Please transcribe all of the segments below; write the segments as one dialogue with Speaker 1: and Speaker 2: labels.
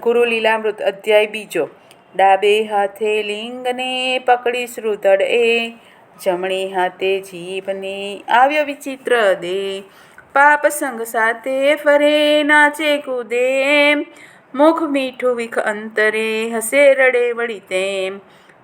Speaker 1: ગુરુ લીલામૃત અધ્યાય બીજો. ડાબે હાથે લિંગને પકડી શ્રુતડ એ, જમણી હાથે જીભને આવ્યો વિચિત્ર દે. પાપ સંગ સાથે ફરે, નાચે, કૂદે. મુખ મીઠું વિખ અંતરે, હસે, રડે, વળી તેમ.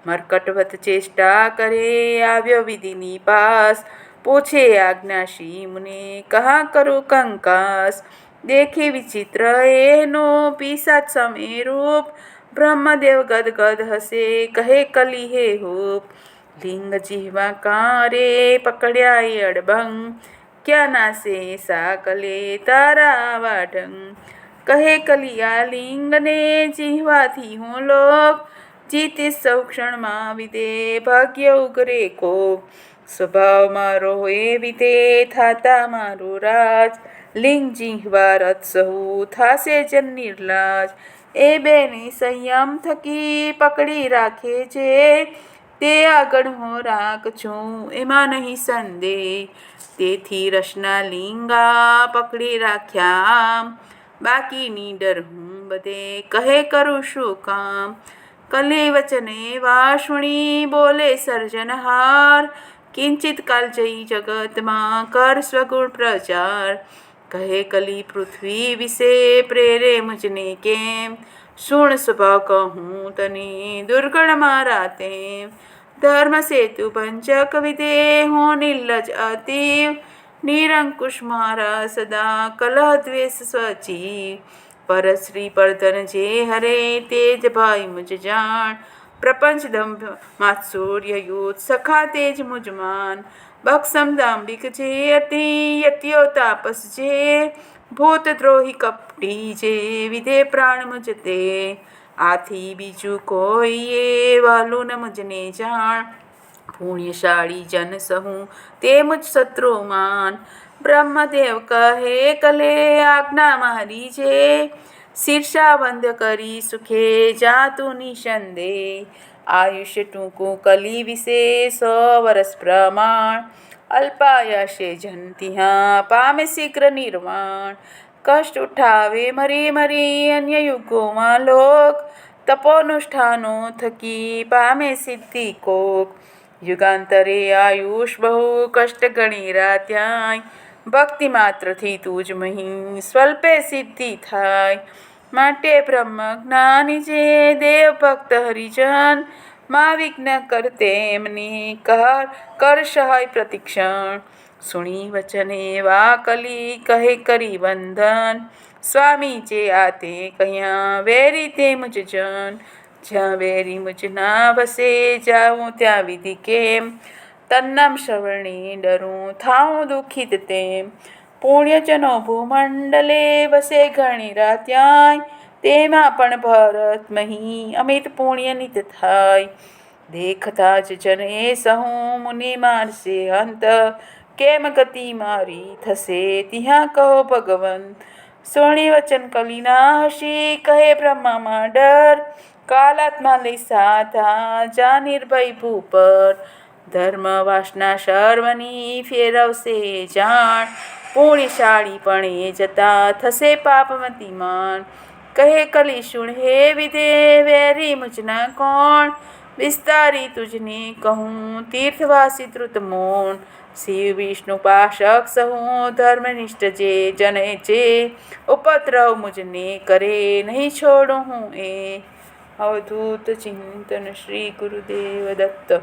Speaker 1: મરકટવત ચેષ્ટા કરે, આવ્યો વિધિની પાસ. પૂછે આજ્ઞા શિમને મુને કહા કરું કંકાસ? દેખી વિચિત્ર એનો પિસાચ સમે રૂપ બ્રહ્મદેવ ગદગદ હશે કહે કલી હે હોપ. લિંગ જીવા કારે પકડ્યા એ અડબંગ ક્યાં સા કલે તારા વાઢંગ. કહે કલિયા લિંગને જીહવાથી હું લોક જીતે સૌ ક્ષણમાં વિદે, ભાગ્ય ઉગરે કોપ. સ્વભાવ મારો એ રીતે થાતા મારું રાજ લિંગ જીહવા રથ સહુ થાશે જન નિર્લાજ એ બેની સંયમ થકી પકડી રાખે છે તે આગળ હું રાખ છું એમાં નહીં સંદેહ તેથી રસના લિંગા પકડી રાખ્યા બાકીની ડર હું બધે કહે કરું શું કામ કલી વચને વાસુણી બોલે સર્જનહાર કિંચિત કાલ જઈ જગતમાં કર સ્વગુણ પ્રચાર. કહે કલી પૃથ્વી વિશે પ્રેરે મુજને કેમ? શૂણ સ્વભાવ કહું તને દુર્ગણ મારા તેમ. ધર્મ સેતુ પંચક વિદે હું નિર્લજ અતિવ. નિરંકુશ મારા સદા કલહ દ્વેષ સ્વજીવ પરશ્રી પરધન જે હરે તેજ ભાઈ મુજ જાણ. પ્રપંચ દંભ માત્સુર્ય યુદ્ધ સખા તેજ મુજમાન બક્ષમ દાંબિક જે અતિ યત્યો તાપસ જે ભૂત દ્રોહી કપટી જે વિધે પ્રાણ મુજ તે આથી બીજું કોઈએ વાલું ન મુજને જાણ પુણ્યશાળી જન સહુ તે મુજ શત્રુમાન બ્રહ્મદેવ કહે કલે આજ્ઞા મારી છે શીર્ષા બંધ કરી સુખે જાતું નિસંદે આયુષ્ય ટૂંકું કલી વિશે સો વરસ પ્રમાણ. અલ્પાયાશે જન ત્યાં પામે શીઘ્ર નિર્વાણ. કષ્ટ ઉઠાવે મરી મરી અન્ય યુગોમાં લોક. તપોનુષ્ઠાનો થકી પામે સિદ્ધિ કોક. યુગાંતરે આયુષ બહુ કષ્ટ ગણી રાત્યાય. ભક્તિ માત્રથી તું જ મહી. સ્વલ્પે સિદ્ધિ થાય, માટે બ્રહ્મ જ્ઞાની જે દેવ ભક્ત હરિજન, મા વિઘ્ન કરતે એમની કર કર સહાય પ્રતિક્ષણ. સુણી વચને વા કલી કહે કરી વંદન. સ્વામી જે આ તે કહ્યા વેરી તે મુજ જન. જ્યાં વેરી મુજ ના વસે, જાઉં ત્યાં વિધિ કેમ. તન્નામ શ્રવણી ડરું, થાઉં દુઃખિત તેમ પુણ્યજનો ભૂમંડલે વસે ઘણી રાત્યાય, તેમાં પણ ભરત મહી અમિત પુણ્ય નિત થાય. દેખતા જ જને સહુ મુનિ મારશે અંત કેમ ગતિ મારી થશે ત્યાં કહો ભગવંત. સોણી વચન કલીના હસી કહે બ્રહ્મામાં ડર. કાલાત્મા લઈ સાધા જા નિર્ભય ભૂપર ધર્મ વાસના સર્વની ફેરવશે જાણ. પુણ્યશાળી પણ એ જતા થશે પાપમતીમાન કહે કલી શુણ હે વિધે વેરી મુજના કોણ? વિસ્તારી તુજને કહું, તીર્થવાસી ત્રુત મોણ શિવ વિષ્ણુ પાશક સહું, ધર્મનિષ્ઠ જે જને જે. ઉપદ્રવ મુજને કરે, નહીં છોડું હું એ. અવધૂત ચિંતન શ્રી ગુરુદેવ દત્ત.